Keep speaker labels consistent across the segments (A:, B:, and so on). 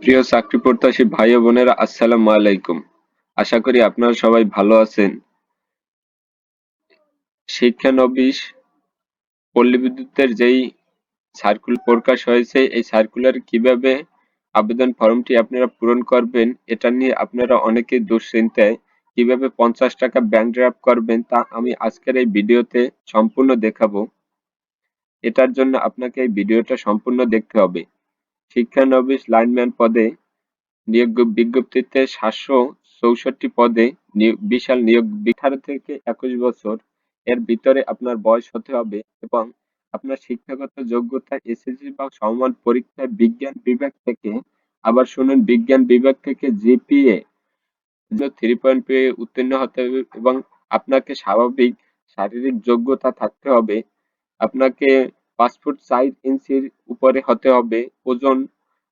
A: প্রিয় চাকরি প্রত্যাশী ভাই বোনেরা, আসসালামু আলাইকুম। আশা করি আপনারা সবাই ভালো আছেন। শিক্ষানবিশ পল্লী বিদ্যুতের যেই সার্কুল প্রকাশ হয়েছে, এই সার্কুলার কীভাবে আবেদন ফর্মটি আপনারা পূরণ করবেন, এটা নিয়ে আপনারা অনেকে দুশ্চিন্তায়। কীভাবে পঞ্চাশ টাকা ব্যাংক ড্রাফট করবেন, তা আমি আজকের এই ভিডিওতে সম্পূর্ণ দেখাবো। এটার জন্য আপনাকে এই ভিডিওটা সম্পূর্ণ দেখতে হবে। শিক্ষানবিশ লাইনম্যান পদে নিয়োগ বিজ্ঞপ্তিতে সাতশো চৌষট্টি পদে বিশাল নিয়োগ আঠারো থেকে একুশ বছর। এর ভিতরে আপনার বয়স হতে হবে এবং আপনার শিক্ষাগত যোগ্যতা, এসএসসি বা সমমান পরীক্ষায় বিজ্ঞান বিভাগ থেকে, আবার শুনুন, বিজ্ঞান বিভাগ থেকে জিপিএ থ্রি পয়েন্ট পেয়ে উত্তীর্ণ হতে হবে এবং আপনাকে স্বাভাবিক শারীরিক যোগ্যতা থাকতে হবে। আপনাকে পাঁচ ফুট চার ইঞ্চির উপরে হতে হবে ওজন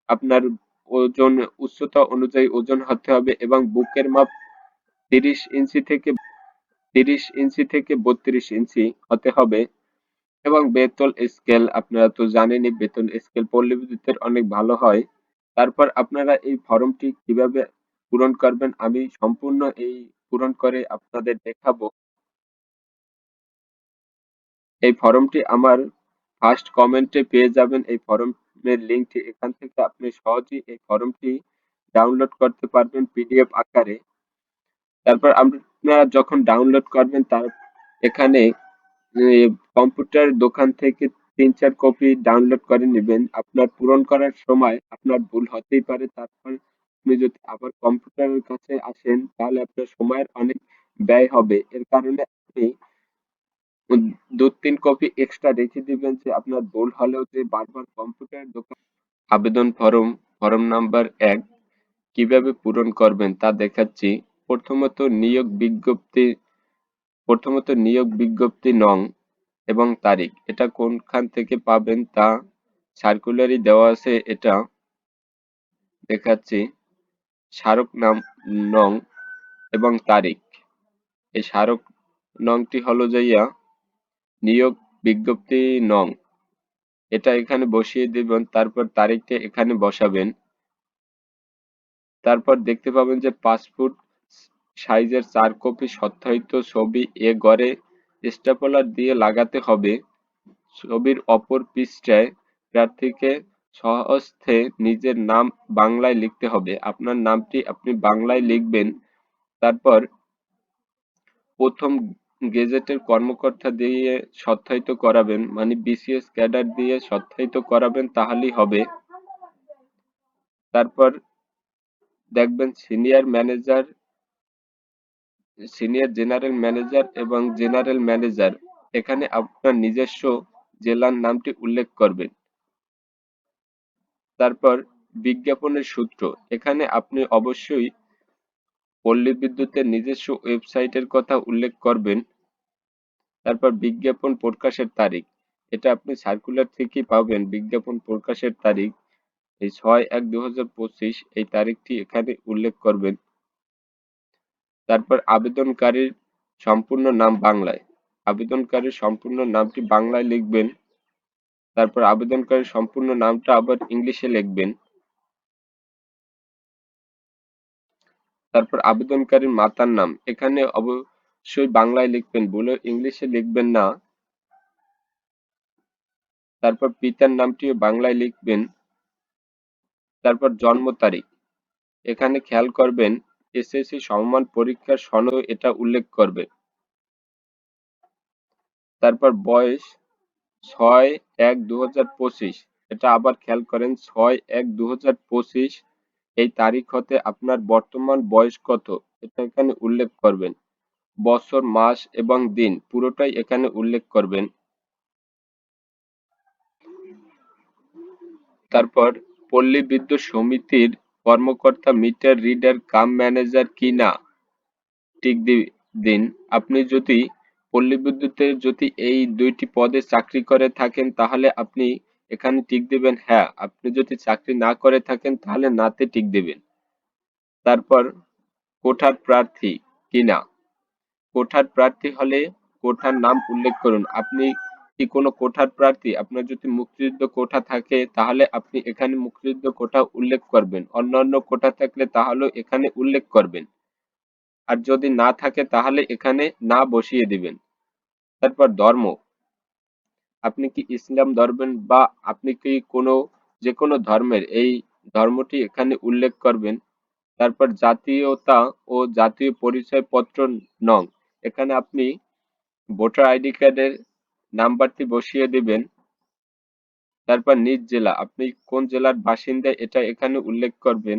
A: আপনার ওজন উচ্চতা অনুযায়ী ওজন হতে হবে এবং বুকের মাপ তিরিশ ইঞ্চি থেকে তিরিশ ইঞ্চি থেকে বত্রিশ ইঞ্চি হতে হবে এবং বেতন স্কেল আপনারা তো জানেনই বেতন স্কেল পল্লী বিদ্যুতের অনেক ভালো হয় তারপর আপনারা এই ফর্মটি কীভাবে পূরণ করবেন আমি সম্পূর্ণ এই পূরণ করে আপনাদের দেখাবো এই ফর্মটি আমার ফার্স্ট কমেন্টে পেয়ে যাবেন এই ফর্মের লিঙ্কটি এখান থেকে আপনি সহজেই এই ফর্মটি ডাউনলোড করতে পারবেন পিডিএফ আকারে। তারপর আপনারা যখন ডাউনলোড করবেন, তার এখানে কম্পিউটার দোকান থেকে তিন চার কপি ডাউনলোড করে নেবেন। আপনার পূরণ করার সময় আপনার ভুল হতেই পারে। তারপর আপনি যদি আবার কম্পিউটারের কাছে আসেন, তাহলে আপনার সময়ের অনেক ব্যয় হবে। এর কারণে আপনি দু তিন কপি এক্সট্রা রেখে দিবেন যে আপনার ভুল হলেও যে বারবার কম্পিউটারের দোকান আবেদন ফর্ম ফর্ম নাম্বার এক, কীভাবে পূরণ করবেন তা দেখাচ্ছি। প্রথমত নিয়োগ বিজ্ঞপ্তি, প্রথমত নিয়োগ বিজ্ঞপ্তি নং এবং তারিখ। এটা কোনখান থেকে পাবেন তা সার্কুলারই দেওয়া আছে, এটা দেখাচ্ছি। স্মারক নাম, নং এবং তারিখ। এই স্মারক নংটি হলো যাইয়া নিয়োগ বিজ্ঞপ্তি নং। এটা এখানে বসিয়ে দিবেন, তারপর তারিখটা এখানে বসাবেন। তারপর দেখতে পাবেন যে পাসপোর্ট সাইজের চার কপি সত্যায়িত ছবি এ গড়ে স্টেপলার দিয়ে লাগাতে হবে। ছবির অপর পৃষ্ঠায় প্রার্থীকে সহস্থে নিজের নাম বাংলায় লিখতে হবে। আপনার নামটি আপনি বাংলায় লিখবেন, তারপর প্রথম গেজেটের কর্মকর্তা দিয়ে সত্যায়িত করাবেন মানে বিসিএস ক্যাডার দিয়ে সত্যায়িত করাবেন, তাহলেই হবে। তারপর দেখবেন senior manager, senior general manager এবং জেনারেল ম্যানেজার এখানে আপনার নিজস্ব জেলার নামটি উল্লেখ করবেন। তারপর বিজ্ঞাপনের সূত্র, এখানে আপনি অবশ্যই পল্লী বিদ্যুতের নিজস্ব ওয়েবসাইটের কথা উল্লেখ করবেন। তারপর বিজ্ঞাপন প্রকাশের তারিখ। এটা আপনি সার্কুলার থেকেই পাবেন, বিজ্ঞাপন প্রকাশের তারিখ। এই ছয় এক দু এই তারিখটি এখানে উল্লেখ করবেন। তারপর আবেদনকারীর সম্পূর্ণ নাম বাংলায়। আবেদনকারীর সম্পূর্ণ নামটি বাংলায় লিখবেন। তারপর আবেদনকারীর সম্পূর্ণ নামটা আবার ইংলিশে লিখবেন। তারপর আবেদনকারীর মাতার নাম। এখানে অবশ্যই বাংলায় লিখবেন, বলে ইংলিশে লিখবেন না। তারপর পিতার নামটিও বাংলায় লিখবেন। তারপর জন্ম তারিখ। এখানে খেয়াল করবেন, এসএসসি সমমান পরীক্ষার সনদ এটা উল্লেখ করবে। তারপর বয়স ছয় এক দু এটা আবার খেয়াল করেন, ছয় এক দু এই তারিখ হতে আপনার বর্তমান বয়স কত? এটা এখানে উল্লেখ করবেন। বছর, মাস এবং দিন, পুরোটাই এখানে উল্লেখ করবেন। তারপর, পল্লী বিদ্যুৎ সমিতির কর্মকর্তা, মিটার রিডার, কাম ম্যানেজার কি না? টিক দিন। আপনি যদি পল্লী বিদ্যুতের যদি এই দুইটি পদে চাকরি করে থাকেন, তাহলে আপনি এখানে টিক দিবেন হ্যাঁ। আপনি যদি চাকরি না করে থাকেন, তাহলে নাতে টিক দিবেন। তারপর, কোঠার প্রার্থী কিনা কোঠার প্রার্থী হলে কোঠার নাম উল্লেখ করুন। আপনি কি কোনো কোঠার প্রার্থী? আপনার যদি মুক্তিযুদ্ধ কোঠা থাকে, তাহলে আপনি এখানে মুক্তিযুদ্ধ কোঠা উল্লেখ করবেন। অন্যান্য কোঠা থাকলে তাহলেও এখানে উল্লেখ করবেন। আর যদি না থাকে, তাহলে এখানে না বসিয়ে দিবেন। তারপর ধর্ম। আপনি কি ইসলাম ধরবেন বা আপনি কি কোনো যে কোনো ধর্মের এই ধর্মটি এখানে উল্লেখ করবেন? তারপর জাতীয়তা ও জাতীয় পরিচয়পত্র নং। এখানে আপনি ভোটার আইডি কার্ডের নাম্বারটি বসিয়ে দিবেন। তারপর নিজ জেলা, আপনি কোন জেলার বাসিন্দা এটা এখানে উল্লেখ করবেন।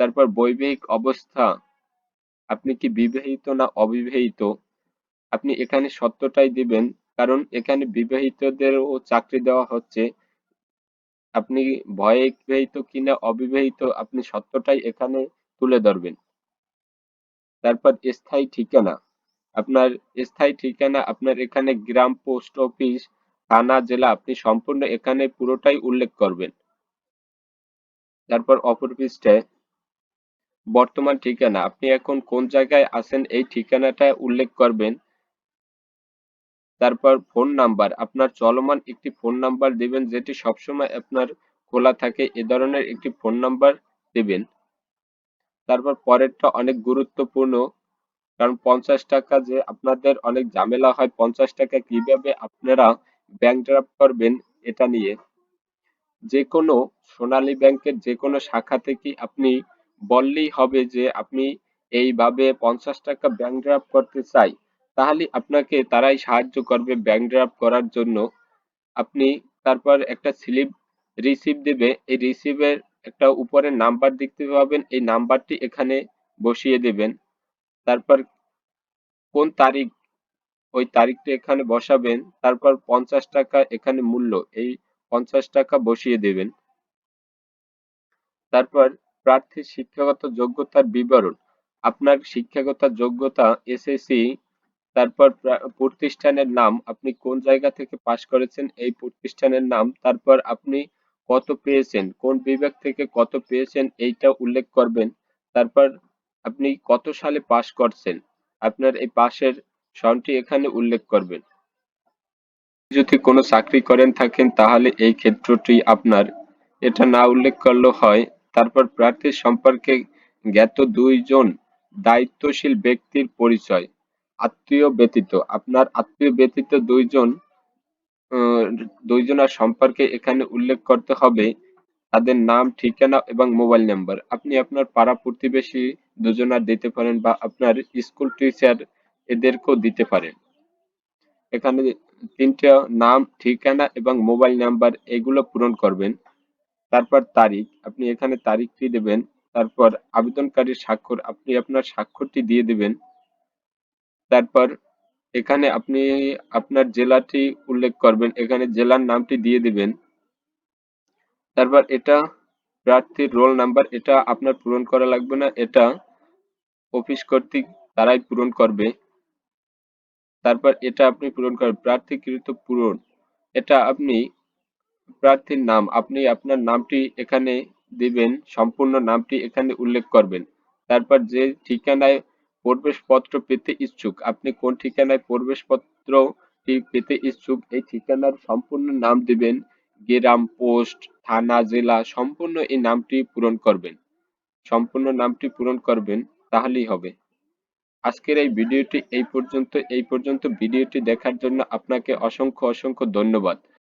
A: তারপর বৈবাহিক অবস্থা, আপনি কি বিবাহিত না অবিবাহিত? আপনি এখানে সত্যটাই দিবেন। কারণ এখানে বিবাহিতদেরও চাকরি দেওয়া হচ্ছে। আপনি ভয়ে বিবাহিত কিনা অবিবাহিত আপনি সত্যটাই এখানে তুলে ধরবেন। তারপর স্থায়ী ঠিকানা। আপনার স্থায়ী ঠিকানা, আপনার এখানে গ্রাম, পোস্ট অফিস, থানা, জেলা, আপনি সম্পূর্ণ এখানে পুরোটাই উল্লেখ করবেন। তারপর অপর বর্তমান ঠিকানা। আপনি এখন কোন জায়গায় আছেন এই ঠিকানাটা উল্লেখ করবেন। তারপর ফোন নাম্বার আপনার চলমান একটি ফোন নাম্বার দিবেন, যেটি সবসময় আপনার খোলা থাকে। এ ধরনের একটি ফোন নাম্বার দিবেন। তারপর পরেরটা অনেক গুরুত্বপূর্ণ, কারণ পঞ্চাশ টাকা যে আপনাদের অনেক ঝামেলা হয়, পঞ্চাশ টাকা কীভাবে আপনারা ব্যাংক ড্রাফট করবেন, এটা নিয়ে। যে কোনো সোনালী ব্যাংকের যে কোনো শাখা থেকে আপনি বললেই হবে যে, আপনি এইভাবে পঞ্চাশ টাকা ব্যাংক ড্রাফট করতে চাই। তাহলে আপনাকে তারাই সাহায্য করবে ব্যাংক ড্রাফট করার জন্য। আপনি তারপর একটা স্লিপ রিসিভ দেবে। এই রিসিভের একটা উপরে নাম্বার দেখতে পাবেন। এই নাম্বারটি এখানে বসিয়ে দেবেন। তারপর কোন তারিখ, ওই তারিখটা এখানে বসাবেন। তারপর পঞ্চাশ টাকা এখানে মূল্য, এই পঞ্চাশ টাকা বসিয়ে দেবেন। তারপর প্রার্থীর শিক্ষাগত যোগ্যতার বিবরণ। আপনার শিক্ষাগত যোগ্যতা এসএসসি তারপর প্রতিষ্ঠানের নাম আপনি কোন জায়গা থেকে পাশ করেছেন, এই প্রতিষ্ঠানের নাম, তারপর আপনি কত পেয়েছেন, কোন বিভাগ থেকে কত পেয়েছেন, এইটা উল্লেখ করবেন। তারপর আপনি কত সালে পাশ করছেন, আপনার এই পাশের সনটি এখানে উল্লেখ করবেন। যদি কোনো চাকরি করেন থাকেন, তাহলে এই ক্ষেত্রটি আপনার। এটা না উল্লেখ করলেও হয়, তারপর প্রার্থীর সম্পর্কে জ্ঞাত দুইজন দায়িত্বশীল ব্যক্তির পরিচয়। আত্মীয় ব্যতীত। আপনার আত্মীয় ব্যতীত দুইজন দুইজনের সম্পর্কে এখানে উল্লেখ করতে হবে। তাদের নাম, ঠিকানা এবং মোবাইল নাম্বার। আপনি আপনার পাড়া প্রতিবেশী দুজনার দিতে পারেন বা আপনার স্কুল টিচার এদেরকেও দিতে পারেন। এখানে তিনটা নাম, ঠিকানা এবং মোবাইল নাম্বার এগুলো পূরণ করবেন। তারপর তারিখ, আপনি এখানে তারিখটি দেবেন। তারপর আবেদনকারীর স্বাক্ষর, আপনি আপনার স্বাক্ষরটি দিয়ে দেবেন। তারপর এখানে আপনি আপনার জেলাটি উল্লেখ করবেন। এখানে জেলার নামটি দিয়ে দিবেন। তারপর এটা প্রার্থীর রোল নাম্বার, এটা আপনার পূরণ করা লাগবে না। এটা অফিস কর্তৃক তারাই পূরণ করবে। তারপর এটা আপনি পূরণ করবেন প্রার্থীকৃত পূরণ। এটা আপনি প্রার্থীর নাম, আপনি আপনার নামটি এখানে দিবেন, সম্পূর্ণ নামটি এখানে উল্লেখ করবেন। তারপর যে ঠিকানায় প্রবেশপত্র পেতে ইচ্ছুক। আপনি কোন ঠিকানায় প্রবেশপত্রটি পেতে ইচ্ছুক, এই ঠিকানার সম্পূর্ণ নাম দিবেন, গ্রাম, পোস্ট, থানা, জেলা, সম্পূর্ণ এই নামটি পূরণ করবেন। সম্পূর্ণ নামটি পূরণ করবেন, তাহলেই হবে। আজকের এই ভিডিওটি এই পর্যন্ত এই পর্যন্ত ভিডিওটি দেখার জন্য আপনাকে অসংখ্য অসংখ্য ধন্যবাদ।